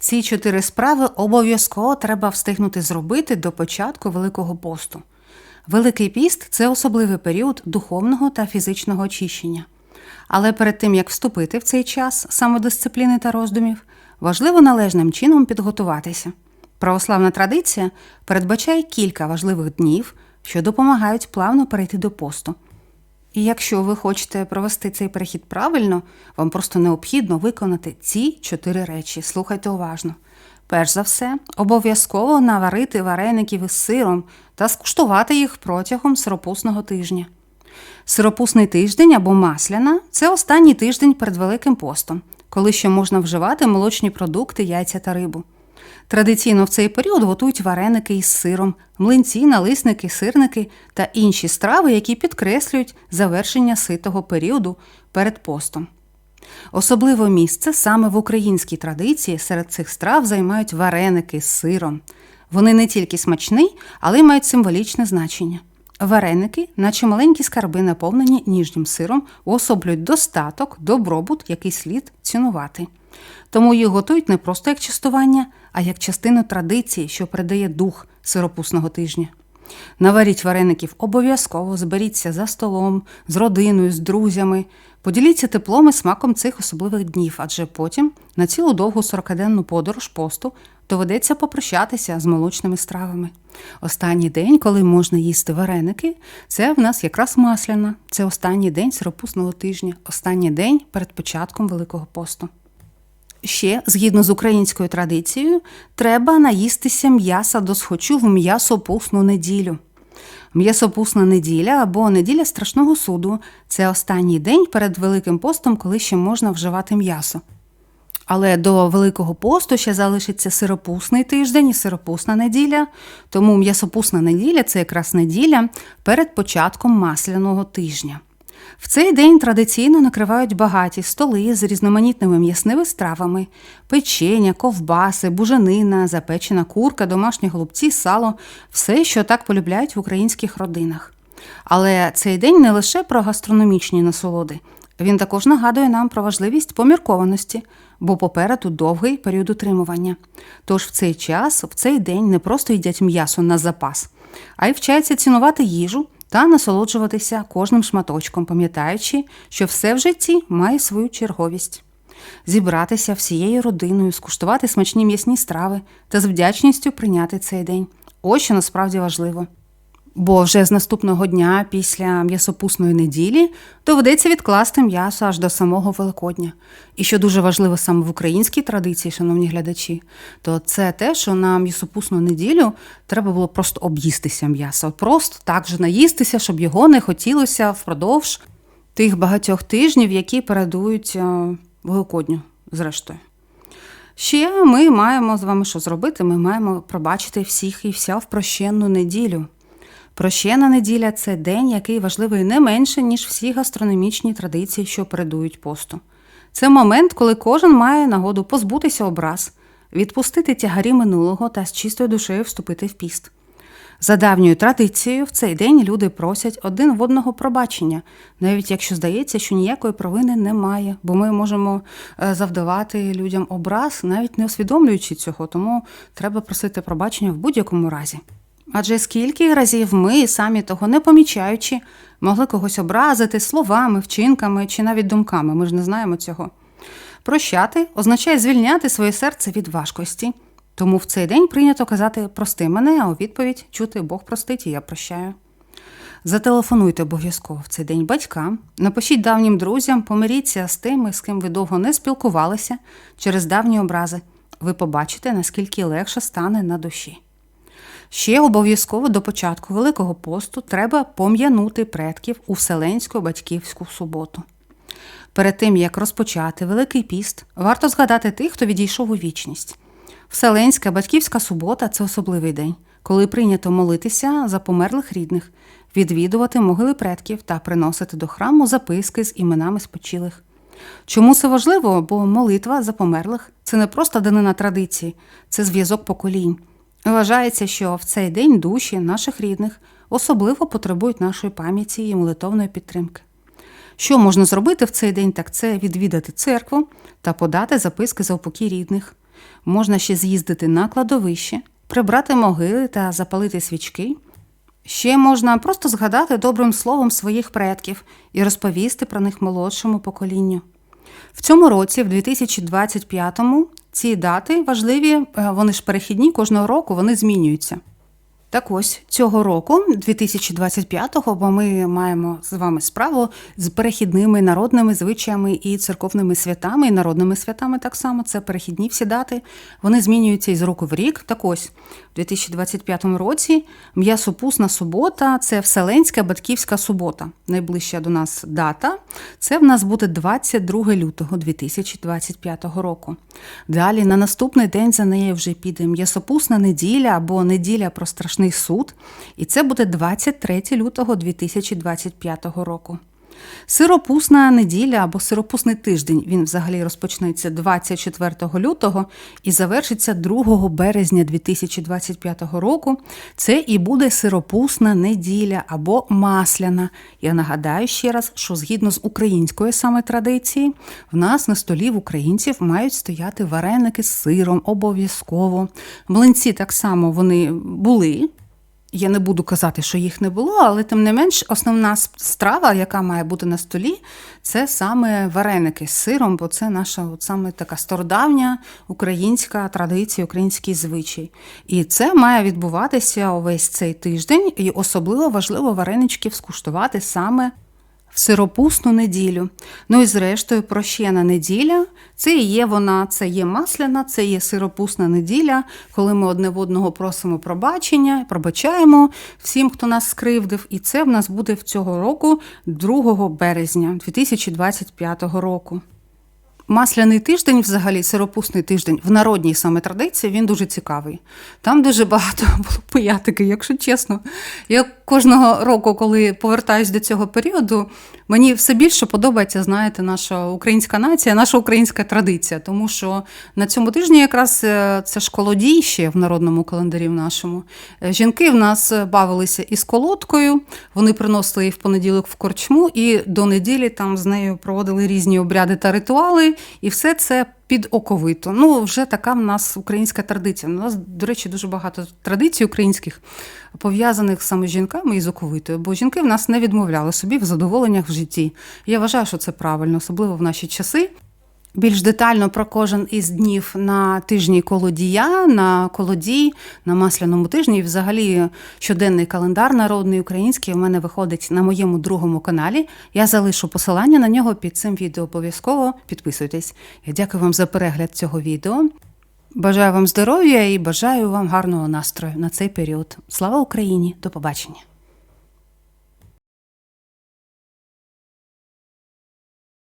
Ці чотири справи обов'язково треба встигнути зробити до початку Великого посту. Великий піст це особливий період духовного та фізичного очищення. Але перед тим як вступити в цей час самодисципліни та роздумів, важливо належним чином підготуватися. Православна традиція передбачає кілька важливих днів, що допомагають плавно перейти до посту. І якщо ви хочете провести цей перехід правильно, вам просто необхідно виконати ці чотири речі. Слухайте уважно. Перш за все, обов'язково наварити вареників із сиром та скуштувати їх протягом сиропусного тижня. Сиропусний тиждень або масляна це останній тиждень перед Великим постом, коли ще можна вживати молочні продукти, яйця та рибу. Традиційно в цей період готують вареники із сиром, млинці, налисники, сирники та інші страви, які підкреслюють завершення ситого періоду перед постом. Особливе місце саме в українській традиції серед цих страв займають вареники з сиром. Вони не тільки смачні, але й мають символічне значення. Вареники, наче маленькі скарби, наповнені ніжнім сиром, уособлюють достаток, добробут, який слід цінувати. Тому їх готують не просто як частування, а як частину традиції, що передає дух сиропусного тижня. Наваріть вареників обов'язково, зберіться за столом, з родиною, з друзями. Поділіться теплом і смаком цих особливих днів, адже потім на цілу довгу 40-денну подорож посту доведеться попрощатися з молочними стравами. Останній день, коли можна їсти вареники, це в нас якраз масляна. Це останній день сиропусного тижня, останній день перед початком Великого посту. Ще, згідно з українською традицією, треба наїстися м'яса до схочу в м'ясопусну неділю. М'ясопусна неділя або неділя страшного суду це останній день перед Великим постом, коли ще можна вживати м'ясо. Але до Великого посту ще залишиться сиропусний тиждень і сиропусна неділя, тому м'ясопусна неділя це якраз неділя перед початком масляного тижня. В цей день традиційно накривають багаті столи з різноманітними м'ясними стравами: печення, ковбаси, буженина, запечена курка, домашні голубці, сало все, що так полюбляють в українських родинах. Але цей день не лише про гастрономічні насолоди, він також нагадує нам про важливість поміркованості, бо попереду довгий період утримування. Тож в цей час, в цей день не просто їдять м'ясо на запас, а й вчаться цінувати їжу та насолоджуватися кожним шматочком, пам'ятаючи, що все в житті має свою черговість. Зібратися всією родиною, скуштувати смачні м'ясні страви та з вдячністю прийняти цей день. Ось що насправді важливо. Бо вже з наступного дня, після м'ясопусної неділі, доведеться відкласти м'ясо аж до самого Великодня. І що дуже важливо саме в українській традиції, шановні глядачі, то це те, що на м'ясопусну неділю треба було просто об'їстися м'ясо, просто так же наїстися, щоб його не хотілося впродовж тих багатьох тижнів, які передують е, Великодню, зрештою. Ще ми маємо з вами що зробити? Ми маємо пробачити всіх і вся в прощенну неділю. Прощена неділя це день, який важливий не менше, ніж всі гастрономічні традиції, що передують посту. Це момент, коли кожен має нагоду позбутися образ, відпустити тягарі минулого та з чистою душею вступити в піст. За давньою традицією, в цей день люди просять один в одного пробачення, навіть якщо здається, що ніякої провини немає, бо ми можемо е, завдавати людям образ, навіть не усвідомлюючи цього, тому треба просити пробачення в будь-якому разі. Адже скільки разів ми, самі того не помічаючи, могли когось образити словами, вчинками чи навіть думками, ми ж не знаємо цього. Прощати означає звільняти своє серце від важкості. Тому в цей день прийнято казати прости мене, а у відповідь чути Бог простить і я прощаю. Зателефонуйте обов'язково в цей день батькам, напишіть давнім друзям, помиріться з тими, з ким ви довго не спілкувалися через давні образи. Ви побачите, наскільки легше стане на душі. Ще обов'язково до початку Великого посту треба пом'янути предків у Вселенську батьківську суботу. Перед тим, як розпочати Великий піст, варто згадати тих, хто відійшов у вічність. Вселенська батьківська субота це особливий день, коли прийнято молитися за померлих рідних, відвідувати могили предків та приносити до храму записки з іменами спочилих. Чому це важливо? Бо молитва за померлих це не просто данина традиції, це зв'язок поколінь. Вважається, що в цей день душі наших рідних особливо потребують нашої пам'яті і молитовної підтримки. Що можна зробити в цей день, так це відвідати церкву та подати записки за упокій рідних. можна ще з'їздити на кладовище, прибрати могили та запалити свічки. Ще можна просто згадати добрим словом своїх предків і розповісти про них молодшому поколінню. В цьому році, в 2025-му, ці дати важливі, е, вони ж перехідні кожного року, вони змінюються. Так ось цього року, 2025-го, бо ми маємо з вами справу з перехідними народними звичаями і церковними святами, і народними святами так само. Це перехідні всі дати. Вони змінюються із року в рік. Так ось, у 2025 році м'ясопусна субота це Вселенська Батьківська субота. Найближча до нас дата. Це в нас буде 22 лютого 2025 року. Далі на наступний день за нею вже піде м'ясопусна неділя або неділя про страшний суд, і це буде 23 лютого 2025 року. Сиропусна неділя або сиропусний тиждень він взагалі розпочнеться 24 лютого і завершиться 2 березня 2025 року. Це і буде сиропусна неділя або масляна. Я нагадаю ще раз, що згідно з української саме традиції, в нас на столі в українців мають стояти вареники з сиром обов'язково. Млинці так само вони були. Я не буду казати, що їх не було, але тим не менш, основна страва, яка має бути на столі, це саме вареники з сиром, бо це наша от саме така стародавня українська традиція, український звичай. І це має відбуватися увесь цей тиждень, і особливо важливо вареничків скуштувати саме в сиропусну неділю. Ну і зрештою, прощена неділя це і є вона, це є масляна, це є сиропусна неділя, коли ми одне в одного просимо пробачення, пробачаємо всім, хто нас скривдив. І це в нас буде в цього року 2 березня 2025 року. Масляний тиждень, взагалі, сиропусний тиждень в народній саме традиції, він дуже цікавий. Там дуже багато було пиятики, якщо чесно. Я кожного року, коли повертаюсь до цього періоду, мені все більше подобається, знаєте, наша українська нація, наша українська традиція. Тому що на цьому тижні якраз е, це ж колодій ще в народному календарі в нашому. Е, Жінки в нас бавилися із колодкою, вони приносили її в понеділок в корчму, і до неділі там з нею проводили різні обряди та ритуали. І все це під оковито. Ну, вже така в нас українська традиція. У нас, до речі, дуже багато традицій українських пов'язаних саме з жінками і з оковитою, бо жінки в нас не відмовляли собі в задоволеннях в житті. Я вважаю, що це правильно, особливо в наші часи. Більш детально про кожен із днів на тижні колодія, на колодій, на масляному тижні. І взагалі щоденний календар народний український у мене виходить на моєму другому каналі. Я залишу посилання на нього під цим відео. Обов'язково підписуйтесь. Я дякую вам за перегляд цього відео. Бажаю вам здоров'я і бажаю вам гарного настрою на цей період. Слава Україні! До побачення!